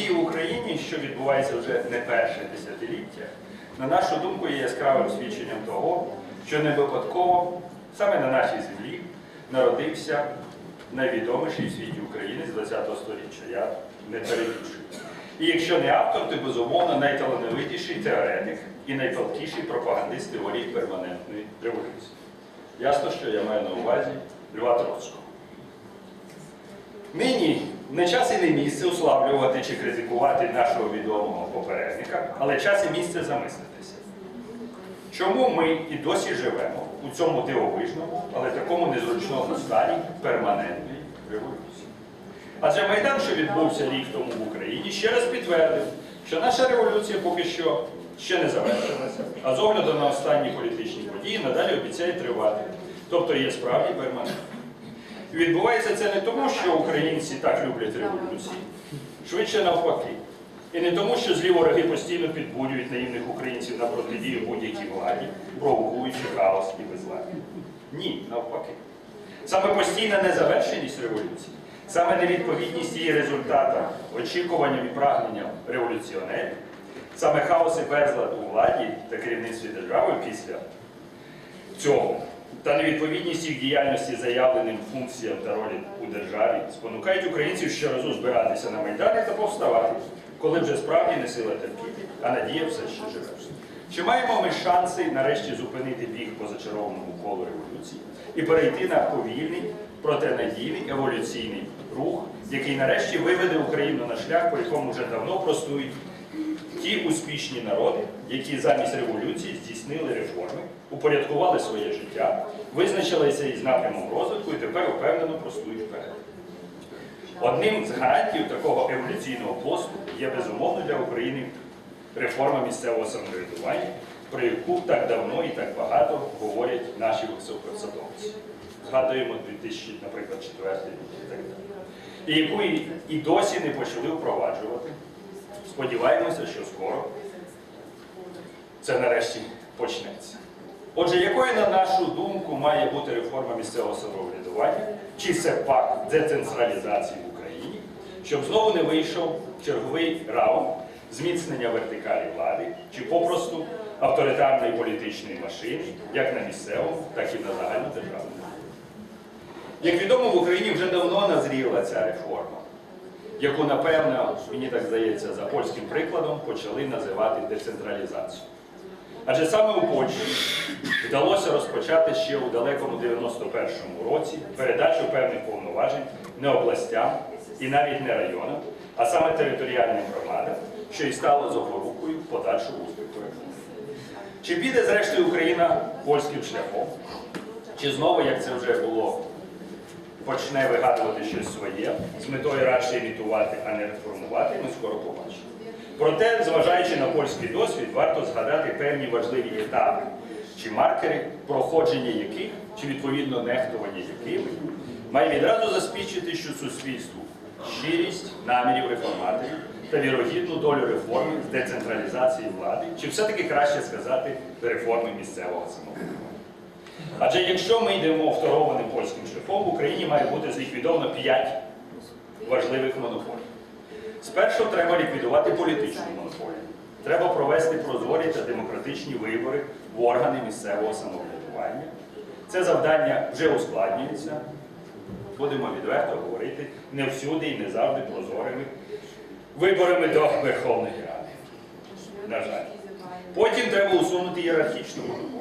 події в Україні, що відбуваються вже не перше десятиліття, на нашу думку, є яскравим свідченням того, що не випадково саме на нашій землі народився найвідоміший в світі українець ХХ століття. Я не перебільшую. І якщо не автор, то безумовно найталановитіший теоретик і найпалкіший пропагандист теорії перманентної революції. Ясно, що я маю на увазі Льва Троцького. Нині не час і не місце уславлювати чи критикувати нашого відомого попередника, але час і місце замислитися. Чому ми і досі живемо у цьому дивовижному, але такому незручному стані перманентної революції? Адже Майдан, що відбувся рік тому в Україні, ще раз підтвердив, що наша революція поки що ще не завершилася, а з огляду на останні політичні події надалі обіцяє тривати, тобто є справді перманентною. Відбувається це не тому, що українці так люблять революції, швидше навпаки. І не тому, що злі вороги постійно підбурюють наївних українців на протидію будь-якій владі, провокуючи хаос і безладі. Ні, навпаки. Саме постійна незавершеність революції, саме невідповідність її результатам, очікуванням і прагненням революціонерів, саме хаос і безлад у владі та керівництві держави після цього та невідповідність їх діяльності заявленим функціям та ролі у державі спонукають українців щоразу збиратися на Майдані та повставати, коли вже справді не сила терпіти, а надія все ще живе. Чи маємо ми шанси нарешті зупинити біг по зачарованому колу революції і перейти на повільний, проте надійний еволюційний рух, який нарешті виведе Україну на шлях, по якому вже давно простують ті успішні народи, які замість революції здійснили реформи, упорядкували своє життя, визначилися із напрямом розвитку і тепер впевнено простують вперед. Одним з гарантів такого еволюційного поступу є безумовно для України реформа місцевого самоврядування, про яку так давно і так багато говорять наші високосадовці. Згадуємо 2000, наприклад, 4 рік і так далі. І яку і досі не почали впроваджувати. Сподіваємося, що скоро це нарешті почнеться. Отже, якою, на нашу думку, має бути реформа місцевого самоврядування, чи це пак децентралізації в Україні, щоб знову не вийшов черговий раунд зміцнення вертикалі влади, чи попросту авторитарної політичної машини, як на місцевому, так і на загальнодержавному. Як відомо, в Україні вже давно назріла ця реформа яку, напевно, мені так здається, за польським прикладом почали називати децентралізацією. Адже саме у Польщі вдалося розпочати ще у далекому 91-му році передачу певних повноважень не областям і навіть не районам, а саме територіальним громадам, що і стало запорукою подальшого успіху. Чи піде, зрештою, Україна польським шляхом? Чи знову, як це вже було почне вигадувати щось своє з метою радше імітувати, а не реформувати, ми скоро побачимо. Проте, зважаючи на польський досвід, варто згадати певні важливі етапи чи маркери, проходження яких, чи відповідно нехтування якими, має відразу засвідчити, що суспільству щирість намірів реформаторів та вірогідну долю реформи з децентралізації влади, чи все-таки краще сказати реформи місцевого самоврядування. Адже якщо ми йдемо второваним польським шляхом, в Україні має бути зліквідовано 5 важливих монополій. Спершу треба ліквідувати політичну монополію. Треба провести прозорі та демократичні вибори в органи місцевого самоврядування. Це завдання вже ускладнюється, будемо відверто говорити, не всюди і не завжди прозорими виборами до Верховної Ради. На жаль. Потім треба усунути ієрархічну монополію.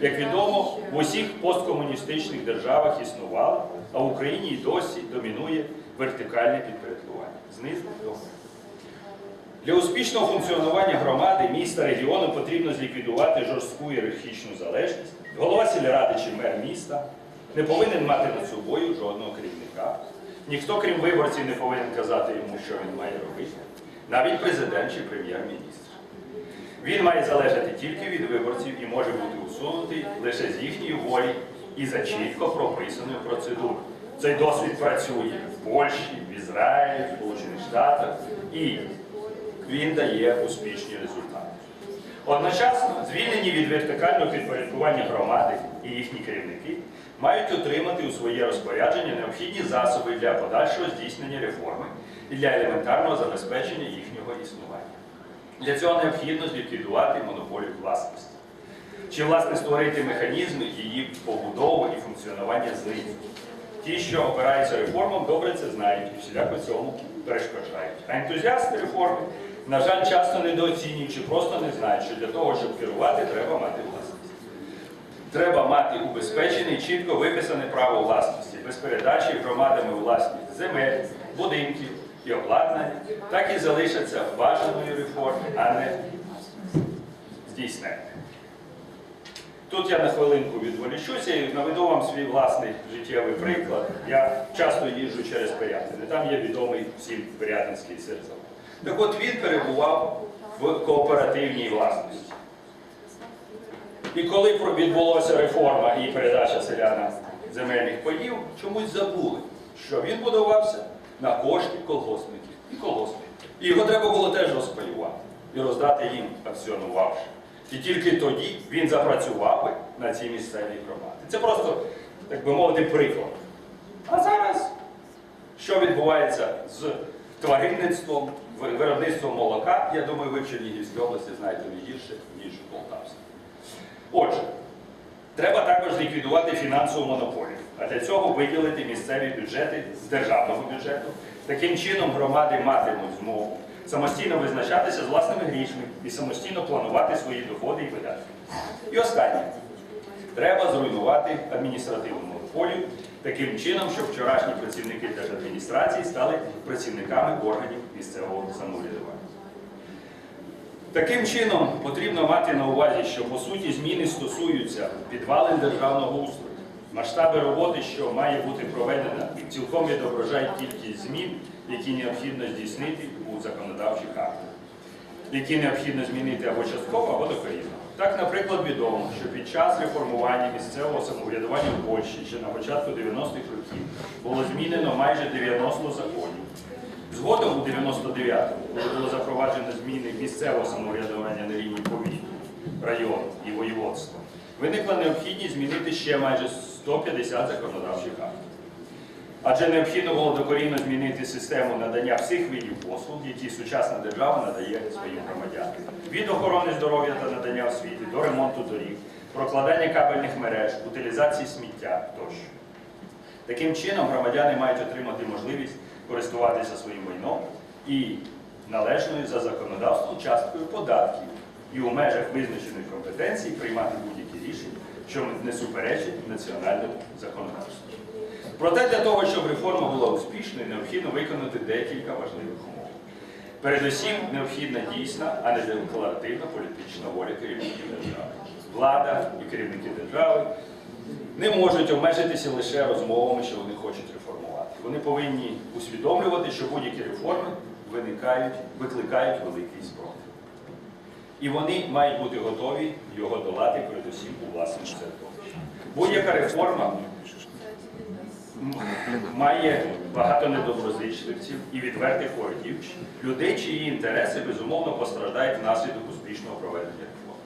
Як відомо, в усіх посткомуністичних державах існувало, а в Україні й досі домінує вертикальне підпорядкування. Знизу до. Для успішного функціонування громади, міста, регіону потрібно зліквідувати жорстку ієрархічну залежність. Голова сільради чи мер міста не повинен мати над собою жодного керівника. Ніхто, крім виборців, не повинен казати йому, що він має робити. Навіть президент чи прем'єр-міністр. Він має залежати тільки від виборців і може бути усунутий лише з їхньої волі і за чітко прописаною процедурою. Цей досвід працює в Польщі, в Ізраїлі, в Сполучених Штатах і він дає успішні результати. Одночасно, звільнені від вертикального підпорядкування громади і їхні керівники мають отримати у своє розпорядження необхідні засоби для подальшого здійснення реформи і для елементарного забезпечення їхнього існування. Для цього необхідно зліквідувати монополію власності. Чи, власне, створити механізми її побудови і функціонування знизу. Ті, що опираються реформам, добре це знають і всіляко цьому перешкоджають. А ентузіасти реформи, на жаль, часто недооцінюють чи просто не знають, що для того, щоб керувати, треба мати власність. Треба мати убезпечене і чітко виписане право власності, без передачі громадами власність земель, будинків і обладнання, так і залишаться бажаною реформи, а не здійснення. Тут я на хвилинку відволічуся і наведу вам свій власний життєвий приклад. Я часто їжджу через Пирятини. Там є відомий всім Пирятинський сирзавод. Так от він перебував в кооперативній власності. І коли відбулася реформа і передача селянам земельних паїв, чомусь забули, що він будувався на кошти колгоспників і колгоспників. І його треба було теж розпаювати і роздати їм, акціонувавши. І тільки тоді він запрацював би на цій місцевій громаді. Це просто, так би мовити, приклад. А зараз що відбувається з тваринництвом, виробництвом молока, я думаю, ви в Чернігівській області знаєте не гірше, ніж в Полтавській. Отже, треба також ліквідувати фінансову монополію, а для цього виділити місцеві бюджети з державного бюджету. Таким чином громади матимуть змогу самостійно визначатися з власними грішми і самостійно планувати свої доходи і видатки. І останнє. Треба зруйнувати адміністративну монополію таким чином, щоб вчорашні працівники держадміністрації стали працівниками органів місцевого самоврядування. Таким чином потрібно мати на увазі, що по суті зміни стосуються підвалин державного устрою. Масштаби роботи, що має бути проведена, цілком відображають кількість змін, які необхідно здійснити у законодавчих актах, які необхідно змінити або частково, або докорінно. Так, наприклад, відомо, що під час реформування місцевого самоврядування в Польщі ще на початку 90-х років було змінено майже 90 законів. Згодом у 99-му, коли було запроваджено зміни місцевого самоврядування на рівні повіт, району і воєводства, виникла необхідність змінити ще майже 150 законодавчих актів. Адже необхідно було докорінно змінити систему надання всіх видів послуг, які сучасна держава надає своїм громадянам. Від охорони здоров'я та надання освіти до ремонту доріг, прокладання кабельних мереж, утилізації сміття тощо. Таким чином громадяни мають отримати можливість користуватися своїм майном і належною за законодавством часткою податків і у межах визначеної компетенції приймати будь-які рішення, що не суперечать національному законодавству. Проте для того, щоб реформа була успішною, необхідно виконати декілька важливих умов. Передусім, необхідна дійсна, а не декларативна політична воля керівників держави. Влада і керівники держави не можуть обмежитися лише розмовами, що вони хочуть реформувати. Вони повинні усвідомлювати, що будь-які реформи виникають, викликають великий спротив. І вони мають бути готові його долати передусім у власному середовищі. Будь-яка реформа має багато недоброзичливців і відвертих ворогів, людей, чиї інтереси безумовно постраждають внаслідок успішного проведення реформ.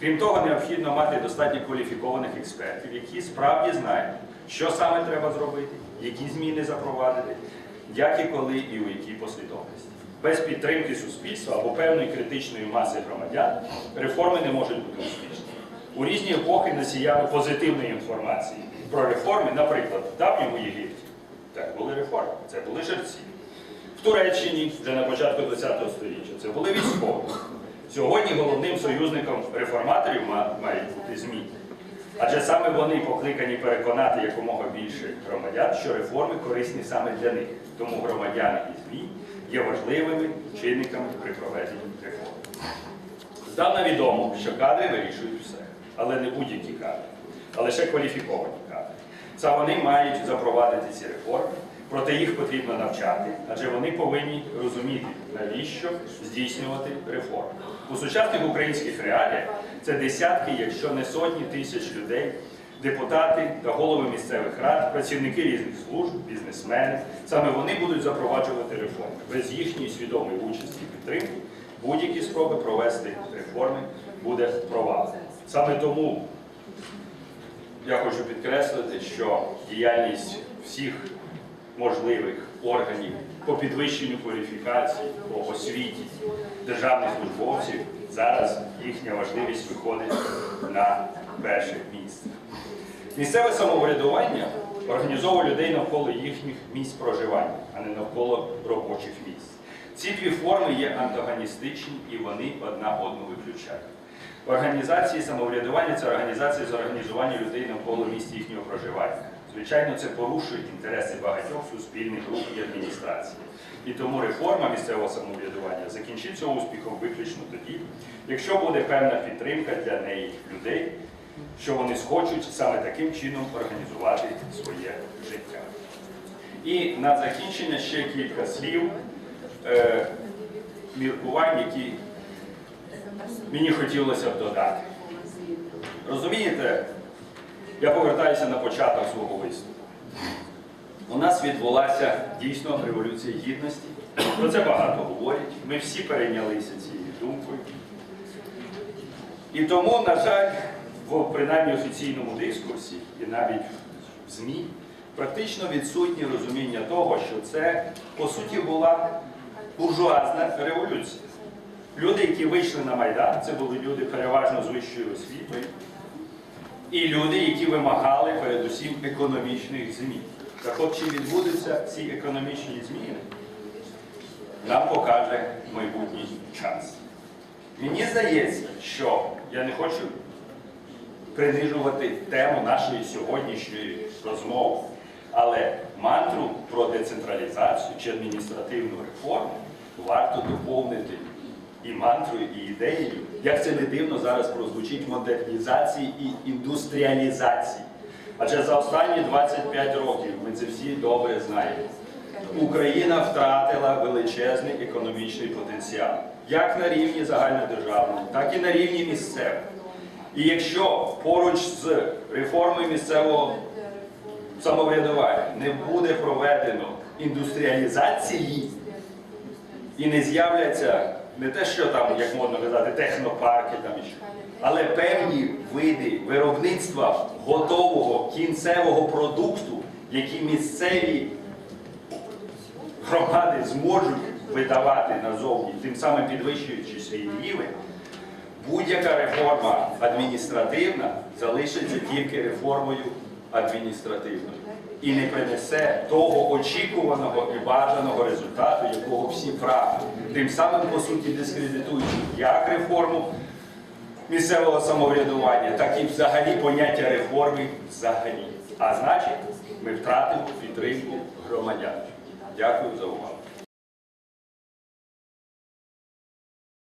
Крім того, необхідно мати достатньо кваліфікованих експертів, які справді знають, що саме треба зробити, які зміни запровадити, як і коли і у якій послідовності. Без підтримки суспільства або певної критичної маси громадян реформи не можуть бути успішними. У різні епохи носіями позитивної інформації про реформи, наприклад, в давньому Єгипті, так були реформи, це були жерці. В Туреччині вже на початку ХХ століття це були військові. Сьогодні головним союзником реформаторів мають бути ЗМІ. Адже саме вони покликані переконати якомога більше громадян, що реформи корисні саме для них. Тому громадяни і ЗМІ є важливими чинниками при проведенні реформ. Здавна відомо, що кадри вирішують все, але не будь-які кадри, а лише кваліфіковані кадри. Це вони мають запровадити ці реформи, проте їх потрібно навчати, адже вони повинні розуміти, навіщо здійснювати реформи. У сучасних українських реаліях це десятки, якщо не сотні тисяч людей, депутати та голови місцевих рад, працівники різних служб, бізнесмени. Саме вони будуть запроваджувати реформи. Без їхньої свідомої участі і підтримки будь-які спроби провести реформи буде провалом. Саме тому я хочу підкреслити, що діяльність всіх можливих органів по підвищенню кваліфікації, по освіті державних службовців зараз їхня важливість виходить на перше місце. Місцеве самоврядування організовує людей навколо їхніх місць проживання, а не навколо робочих місць. Ці дві форми є антагоністичні і вони одна одну виключають. Організації самоврядування це організації з організування людей навколо місць їхнього проживання. Звичайно, це порушує інтереси багатьох суспільних груп і адміністрацій. І тому реформа місцевого самоврядування закінчиться успіхом виключно тоді, якщо буде певна підтримка для неї людей, що вони схочуть саме таким чином організувати своє життя. І на закінчення ще кілька слів е, міркувань, які мені хотілося б додати. Розумієте, я повертаюся на початок свого виступу. У нас відбулася дійсно революція гідності. Про це багато говорять. Ми всі перейнялися цією думкою. І тому, на жаль, в принаймні офіційному дискурсі і навіть в ЗМІ практично відсутнє розуміння того, що це по суті була буржуазна революція. Люди, які вийшли на Майдан, це були люди переважно з вищою освітою, і люди, які вимагали передусім економічних змін. Так от чи відбудуться ці економічні зміни, нам покаже майбутній час. Мені здається, що я не хочу принижувати тему нашої сьогоднішньої розмови, але мантру про децентралізацію чи адміністративну реформу варто доповнити і мантрою, і ідеєю, як це не дивно зараз прозвучить модернізації і індустріалізації. Адже за останні 25 років ми це всі добре знаємо. Україна втратила величезний економічний потенціал, як на рівні загальнодержавному, так і на рівні місцевому. І якщо поруч з реформою місцевого самоврядування не буде проведено індустріалізації і не з'являться не те, що там, як модно казати, технопарки там і що, але певні види виробництва готового кінцевого продукту, які місцеві громади зможуть видавати назовні, тим самим підвищуючи свій рівень, будь-яка реформа адміністративна залишиться тільки реформою адміністративною і не принесе того очікуваного і бажаного результату, якого всі прагнуть. Тим самим, по суті, дискредитуючи як реформу місцевого самоврядування, так і взагалі поняття реформи взагалі. А значить, ми втратимо підтримку громадян. Дякую за увагу.